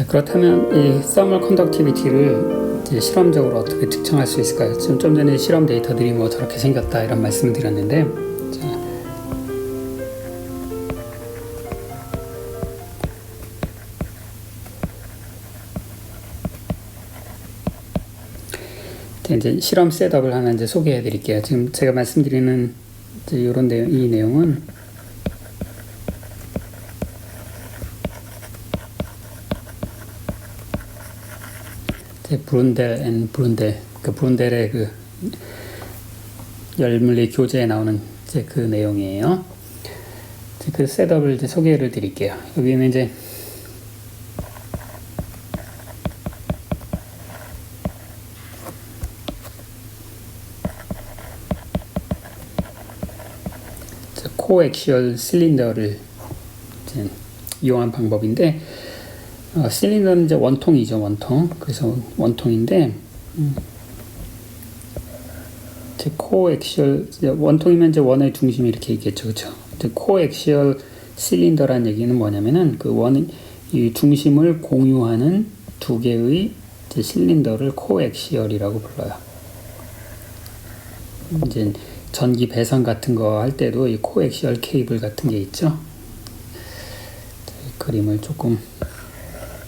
자 그렇다면 이 thermal conductivity를 이제 실험적으로 어떻게 측정할 수 있을까요? 지금 좀 전에 실험 데이터들이 뭐 저렇게 생겼다 이런 말씀을 드렸는데 자, 자, 이제 실험 셋업을 하나 이제 소개해 드릴게요. 지금 제가 말씀드리는 이런 내용, 이 내용은 브룬델 앤 브룬델 그 브룬델의 그 열물리 교재에 나오는 이제 그 내용이에요. 이제 그 셋업을 이제 소개를 드릴게요. 여기는 이제 코엑시얼 실린더를 이용한 방법인데 어, 실린더는 이제 원통이죠 원통. 그래서 원통인데 음, 이제 코엑시얼 이제 원통이면 이제 원의 중심이 이렇게 있겠죠 그렇죠 이제 코엑시얼 실린더란 얘기는 뭐냐면은 그 원 이 중심을 공유하는 두 개의 실린더를 코엑시얼이라고 불러요. 이제 전기 배선 같은 거 할 때도 이 코엑시얼 케이블 같은 게 있죠. 그림을 조금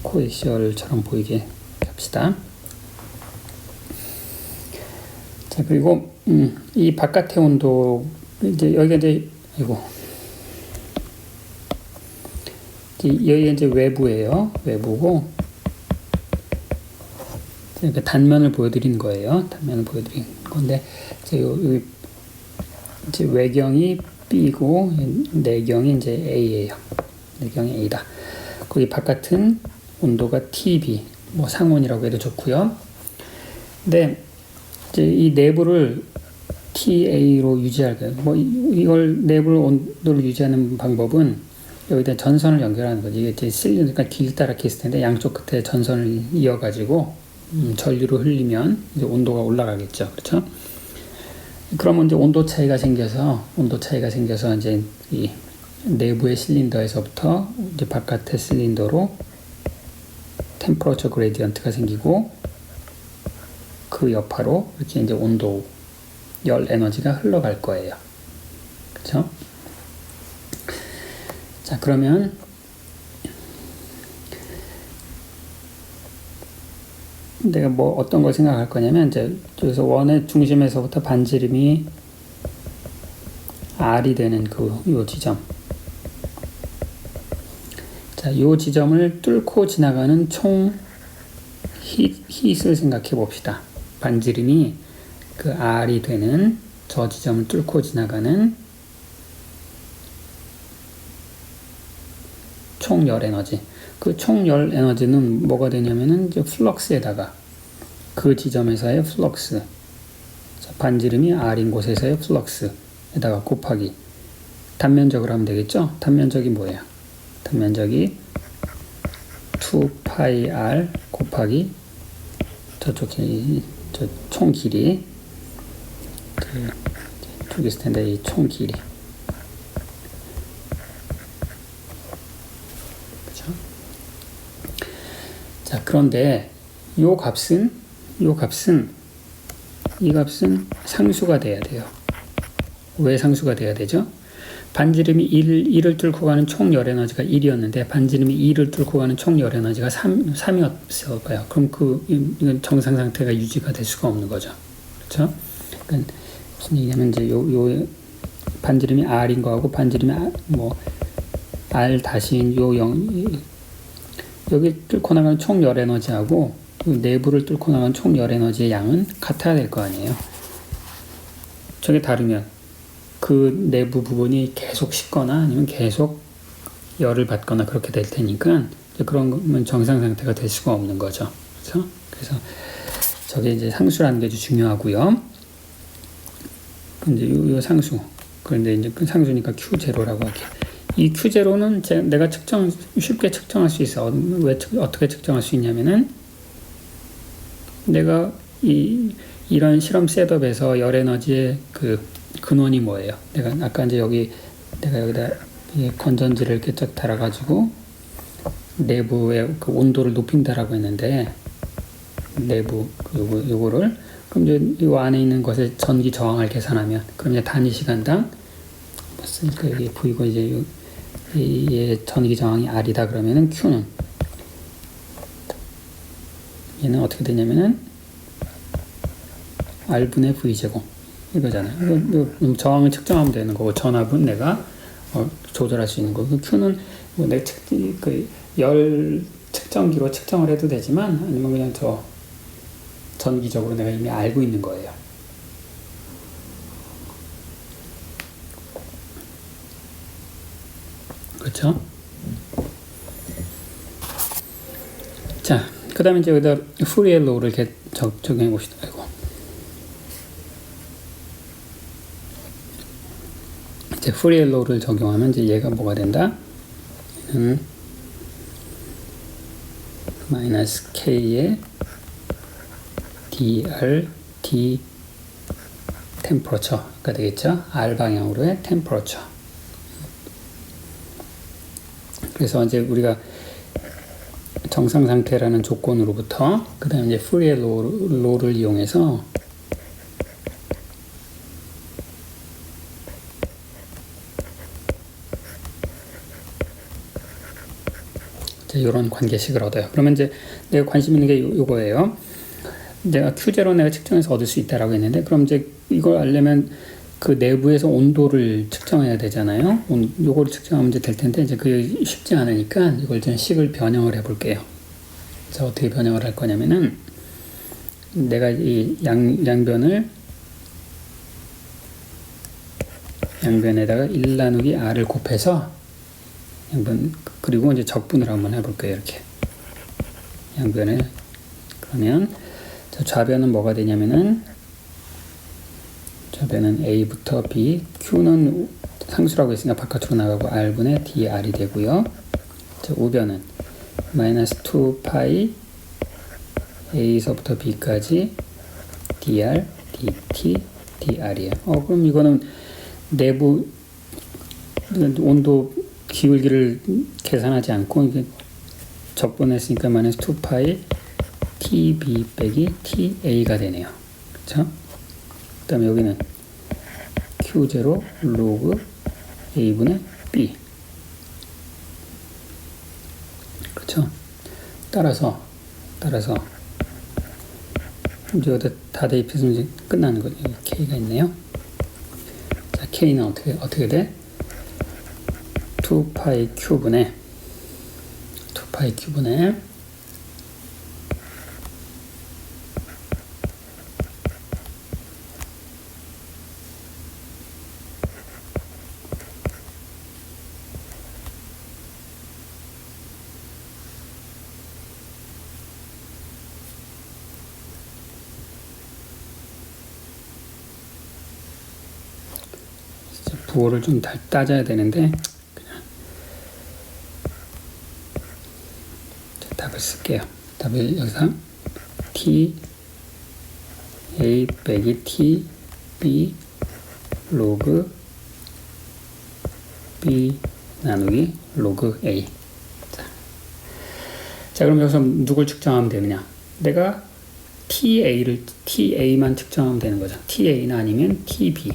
코엑시얼처럼 보이게 합시다. 자 그리고 음, 이 바깥의 온도 이제 여기가 이제 이거 여기가 이제 외부예요. 외부고 그러니까 단면을 보여드린 거예요. 단면을 보여드린 건데 요, 요 이제 외경이 B고 내경이 이제 A예요. 내경이 A다. 거기 바깥은 온도가 TB, 뭐 상온이라고 해도 좋고요. 근데 이제 이 내부를 TA로 유지할 거예요. 뭐 이걸 내부 온도를 유지하는 방법은 여기다 전선을 연결하는 거지. 이게 이제 실리니까 길다랗게 있을 텐데 양쪽 끝에 전선을 이어가지고 음, 전류를 흘리면 이제 온도가 올라가겠죠. 그렇죠? 그러면 이제 온도 차이가 생겨서 온도 차이가 생겨서 이제 이 내부의 실린더에서부터 이제 바깥의 실린더로 템퍼러처 그레디언트가 생기고 그 여파로 이렇게 이제 온도 열 에너지가 흘러갈 거예요. 그렇죠? 자, 그러면 내가 뭐 어떤 걸 생각할 거냐면 이제 여기서 원의 중심에서부터 반지름이 R이 되는 그 요 지점. 자, 요 지점을 뚫고 지나가는 총 힛, 힛을 생각해 봅시다. 반지름이 그 R이 되는 저 지점을 뚫고 지나가는 총 열 에너지. 그 총 열 에너지는 뭐가 되냐면은 이제 플럭스에다가 그 지점에서의 플럭스. 자, 반지름이 R인 곳에서의 플럭스에다가 곱하기. 단면적으로 하면 되겠죠? 단면적이 뭐예요? 단면적이 2파이 R 곱하기 저쪽 저총 길이 그두 개 있을 텐데 이 총 길이 자, 그런데 요 값은 요 값은 이 값은 상수가 돼야 돼요. 왜 상수가 돼야 되죠? 반지름이 1, 1을 뚫고 가는 총 열 에너지가 1이었는데 반지름이 2를 뚫고 가는 총 열 에너지가 3, 3이었어 봐요. 그럼 그 이건 정상 상태가 유지가 될 수가 없는 거죠. 그렇죠? 그러니까 무슨 얘기냐면 이제 요, 요 반지름이 R인 거하고 반지름이 뭐 R 다시인 요 0, 여기 뚫고 나가는 총 열 에너지하고 내부를 뚫고 나가는 총 열 에너지의 양은 같아야 될 거 아니에요. 저게 다르면 그 내부 부분이 계속 식거나 아니면 계속 열을 받거나 그렇게 될 테니까 그런 거면 정상 상태가 될 수가 없는 거죠. 그렇죠? 그래서 저게 이제 상수라는 게 중요하고요. 근데 요, 요 상수. 그런데 이제 그 상수니까 Q0라고 할게요. 이 Q0는 제, 내가 측정, 쉽게 측정할 수 있어. 왜, 어떻게 측정할 수 있냐면은, 내가 이, 이런 실험 셋업에서 열 에너지의 그 근원이 뭐예요? 내가 아까 이제 여기, 내가 여기다 건전지를 이렇게 쫙 달아가지고, 내부의 그 온도를 높인다라고 했는데 내부 그 요거 요거를 그럼 이제 요 안에 있는 것의 전기 저항을 계산하면 그럼 이제 단위 시간당 그러니까 여기 보이고 이제 이 전기 저항이 R이다 그러면은 Q는 얘는 어떻게 되냐면은 R분의 V 제곱 이거잖아요. 이거, 이거 저항을 측정하면 되는 거고 전압은 내가 어, 조절할 수 있는 거고 Q는 뭐 내 측, 그 열 측정기로 측정을 해도 되지만 아니면 그냥 저 전기적으로 내가 이미 알고 있는 거예요. 그렇죠? 자, 그 다음에 이제 여기다 후리에 로우를 적용해 봅시다. 아이고. 이제 후리에 로우를 적용하면 이제 얘가 뭐가 된다? 음, 마이너스 k의 dr d 템퍼처가 되겠죠? r 방향으로의 템퍼처. 그래서 이제 우리가 정상 상태라는 조건으로부터 그다음 이제 프리에 로를 이용해서 이런 관계식을 얻어요. 그러면 이제 내가 관심 있는 게 요, 요거예요. 내가 Q0 내가 측정해서 얻을 수 있다라고 했는데 그럼 이제 이걸 알려면 그 내부에서 온도를 측정해야 되잖아요. 온, 요거를 측정하면 이제 될 텐데 이제 그게 쉽지 않으니까 이걸 좀 식을 변형을 해 볼게요. 자, 어떻게 변형을 할 거냐면은 내가 이 양, 양변을 양변에다가 1 나누기 r을 곱해서 양변 그리고 이제 적분을 한번 해볼게요. 이렇게 양변에 그러면 좌변은 뭐가 되냐면은 좌변은 a부터 b, q는 상수라고 했으니까 바깥으로 나가고 r분의 dr이 되고요. 자, 우변은 마이너스 2파이 a서부터 b까지 dr, dt, dr이에요. 어, 그럼 이거는 내부 온도 기울기를 계산하지 않고 이게 적분했으니까 마이너스 2파이 tb 빼기 ta가 되네요. 그렇죠? 그다음에 여기는 q0 로그 a분의 b 그렇죠? 따라서 따라서 이제 다 대입해서 이제 끝나는 거죠. k가 있네요. 자, k는 어떻게 어떻게 돼? 2파이 큐분의 2파이 큐분의 부호를 좀 따져야 되는데 답을 쓸게요. 답을 여기서 t a 빼기 t b 로그 b 나누기 로그 a 자, 자 그럼 여기서 누굴 측정하면 되느냐 내가 TA를 TA만 측정하면 되는 거죠. TA는 아니면 TB.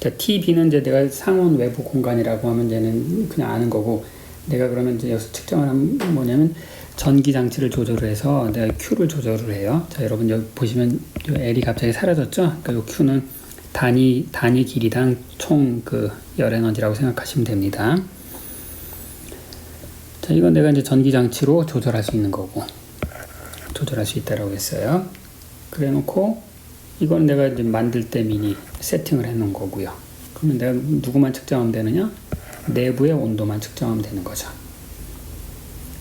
자, TB는 이제 내가 상온 외부 공간이라고 하면 얘는 그냥 아는 거고 내가 그러면 이제 여기서 측정을 하면 뭐냐면 전기 장치를 조절을 해서 내가 Q를 조절을 해요. 자, 여러분 여기 보시면 L이 갑자기 사라졌죠? 그러니까 이 Q는 단위 단위 길이당 총 그 열 에너지라고 생각하시면 됩니다. 자, 이건 내가 이제 전기 장치로 조절할 수 있는 거고 조절할 수 있다라고 했어요. 그래 놓고 이건 내가 이제 만들 때 미리 세팅을 해 놓은 거고요. 그러면 내가 누구만 측정하면 되느냐? 내부의 온도만 측정하면 되는 거죠.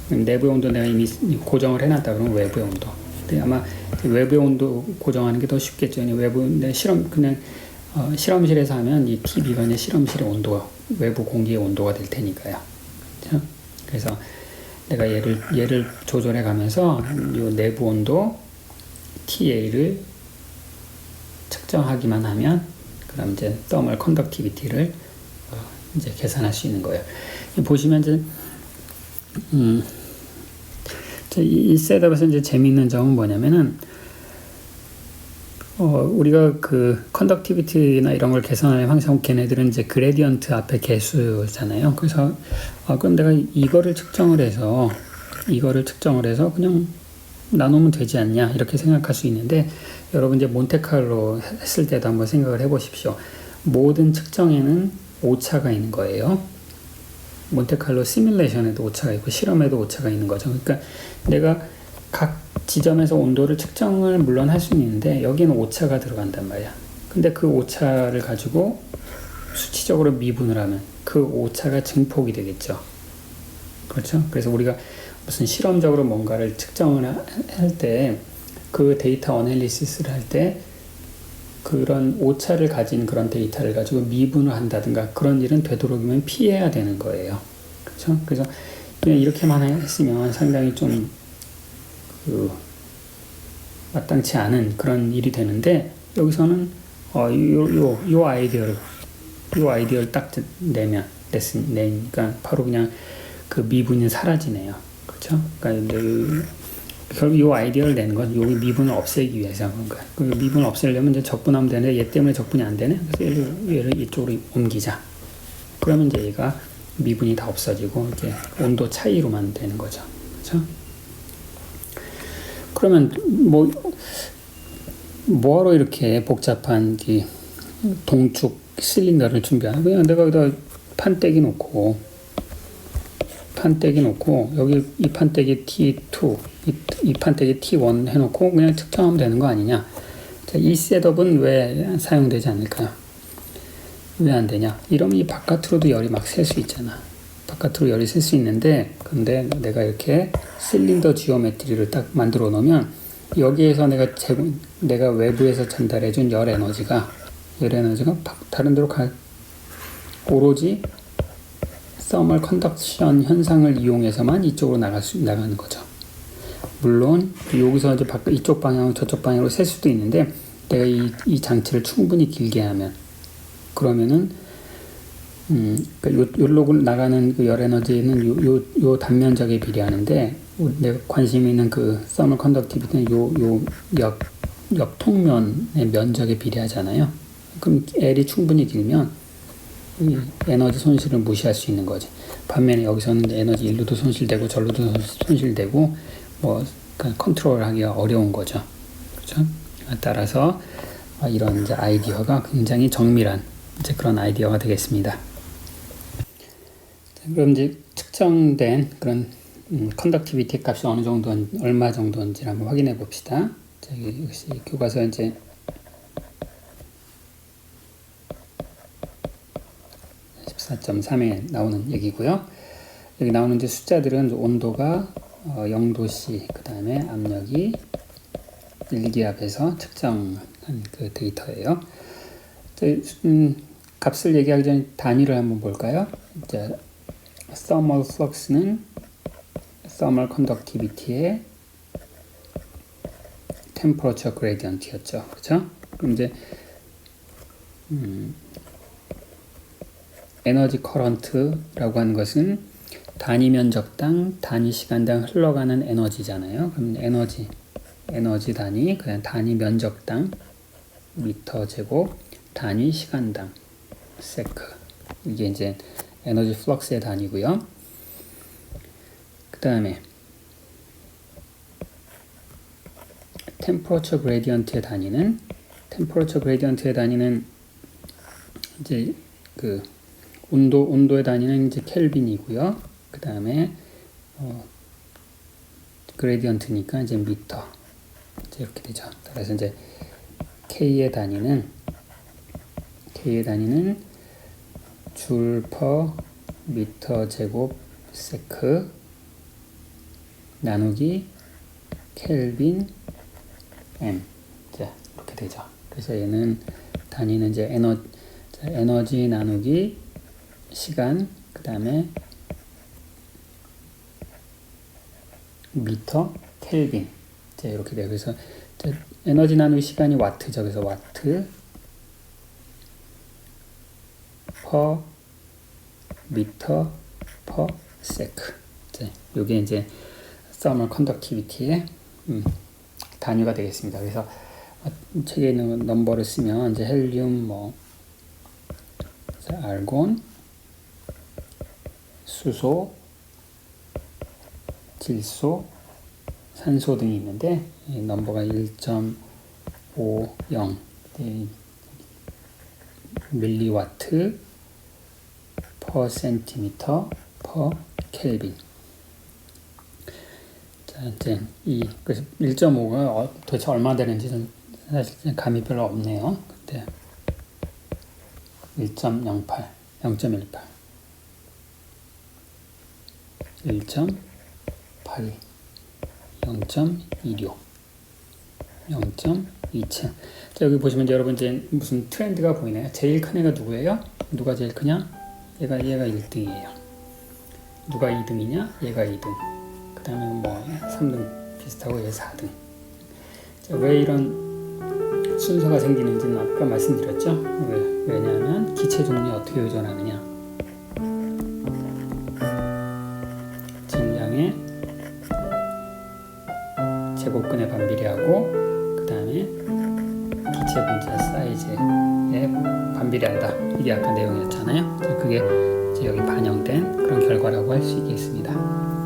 내부의 온도 내가 이미 고정을 해놨다 그러면 외부의 온도. 근데 아마 외부의 온도 고정하는 게 더 쉽겠죠. 외부 내 실험 그냥 어, 실험실에서 하면 이 TV가 이제 실험실의 온도, 외부 공기의 온도가 될 테니까요. 그렇죠? 그래서 내가 얘를 얘를 조절해 가면서 이 내부 온도 TA를 측정하기만 하면 그럼 이제 thermal conductivity를 이제 계산할 수 있는 거예요. 보시면 이제 음, 자, 이, 이 셋업에서 이제 재미있는 점은 뭐냐면은 어, 우리가 그 컨덕티비티나 이런 걸 계산하면 항상 걔네들은 이제 그레디언트 앞에 개수잖아요. 그래서 아, 그럼 내가 이거를 측정을 해서 이거를 측정을 해서 그냥 나누면 되지 않냐 이렇게 생각할 수 있는데 여러분 이제 몬테칼로 했을 때도 한번 생각을 해보십시오. 모든 측정에는 오차가 있는 거예요. 몬테칼로 시뮬레이션에도 오차가 있고 실험에도 오차가 있는 거죠. 그러니까 내가 각 지점에서 온도를 측정을 물론 할 수는 있는데 여기는 오차가 들어간단 말이야. 근데 그 오차를 가지고 수치적으로 미분을 하면 그 오차가 증폭이 되겠죠. 그렇죠? 그래서 우리가 무슨 실험적으로 뭔가를 측정을 할 때 그 데이터 어널리시스를 할때 그런 오차를 가진 그런 데이터를 가지고 미분을 한다든가 그런 일은 되도록이면 피해야 되는 거예요. 그렇죠? 그래서 그냥 이렇게만 했으면 상당히 좀 그 마땅치 않은 그런 일이 되는데 여기서는 어, 요, 요, 요 아이디어를 요 아이디어를 딱 내면 냈으, 내니까 바로 그냥 그 미분이 사라지네요. 그렇죠? 그러니까 결국 이 아이디어를 내는 건 여기 미분을 없애기 위해서 그런 거야. 그 미분을 없애려면 이제 적분하면 되는데 얘 때문에 적분이 안 되네. 그래서 얘를, 얘를 이쪽으로 옮기자. 그러면 이제 얘가 미분이 다 없어지고 이제 온도 차이로만 되는 거죠. 그렇죠? 그러면 뭐 뭐하러 이렇게 복잡한 이 동축 실린더를 준비하나? 그냥 내가 여기다 판때기 놓고 판때기 놓고 여기 이 판때기 T2 이, 이 판때기 T1 해놓고 그냥 측정하면 되는 거 아니냐? 자, 이 셋업은 왜 사용되지 않을까요? 왜 안 되냐? 이러면 이 바깥으로도 열이 막 셀 수 있잖아. 바깥으로 열이 셀 수 있는데 근데 내가 이렇게 실린더 지오메트리를 딱 만들어 놓으면 여기에서 내가 제공, 내가 외부에서 전달해 준 열 에너지가 열 에너지가 다른 데로 갈 오로지 서멀 컨덕션 현상을 이용해서만 이쪽으로 나갈 수 나가는 거죠. 물론 여기서 이제 이쪽 방향 저쪽 방향으로 셀 수도 있는데 내가 이, 이 장치를 충분히 길게 하면 그러면은 음, 그러니까 요, 요로 나가는 그 열 에너지는 요, 요, 요 단면적에 비례하는데 내가 관심 있는 그 서멀 컨덕티비티는 요, 요 옆, 옆 통면의 면적에 비례하잖아요. 그럼 L이 충분히 길면 이 에너지 손실을 무시할 수 있는 거지. 반면에 여기서는 에너지 일로도 손실되고 절로도 손실되고 뭐 컨트롤하기가 어려운 거죠. 그렇죠? 따라서 이런 이제 아이디어가 굉장히 정밀한 이제 그런 아이디어가 되겠습니다. 그럼 이제 측정된 그런 음, 컨덕티비티 값이 어느 정도 얼마 정도인지 한번 확인해 봅시다. 역시 교과서 이제 14.3에 나오는 얘기고요. 여기 나오는 이제 숫자들은 온도가 어, 0도씨, 그 다음에 압력이 1기압에서 측정한 그 데이터예요. 음, 값을 얘기하기 전에 단위를 한번 볼까요? 이제 thermal flux는 thermal conductivity의 temperature gradient였죠. 그렇죠? 그럼 이제 음, 에너지 커런트라고 하는 것은 단위 면적당 단위 시간당 흘러가는 에너지잖아요. 그럼 에너지 에너지 단위 그다음 단위 면적당 미터 제곱 단위 시간당 세크 이게 이제 에너지 플럭스의 단위고요. 그 다음에 템퍼러처 그레디언트의 단위는 템퍼러처 그레디언트의 단위는 이제 그 온도 온도의 단위는 이제 켈빈이고요. 그 다음에 어, 그레디언트니까 이제 미터 이제 이렇게 되죠. 그래서 이제 K의 단위는 K의 단위는 줄 퍼 미터 제곱 세크 나누기 켈빈 m 자 이렇게 되죠. 그래서 얘는 단위는 이제 에너 에너지 나누기 시간 그 다음에 미터 켈빈 자 이렇게 돼요. 그래서 에너지 나누기 시간이 와트죠. 그래서 와트 퍼 미터 퍼 세크 이제 요게 이제 thermal conductivity의 음, 단위가 되겠습니다. 그래서 책에 있는 넘버를 쓰면 이제 헬륨 뭐 알곤 수소 질소 산소 등이 있는데 이 넘버가 1.50 네, 밀리와트 per 센티미터 per 켈빈. 자 이제 이 그래서 1.5가 도대체 얼마 되는지는 사실 감이 별로 없네요. 그때 1.08 0.18 1.82 0.26 0.27 자, 여기 보시면 이제 여러분 이제 무슨 트렌드가 보이나요? 제일 큰 애가 누구예요? 누가 제일 크냐? 얘가 얘가 1등이에요. 누가 2등이냐? 얘가 2등. 그 다음에 뭐 3등 비슷하고 얘 4등. 자, 왜 이런 순서가 생기는지는 아까 말씀드렸죠. 왜? 왜냐하면 기체 종류에 어떻게 의존하느냐. 하고 그 다음에 기체 분자 사이즈에 반비례한다. 이게 아까 내용이었잖아요. 그게 이제 여기 반영된 그런 결과라고 할 수 있겠습니다.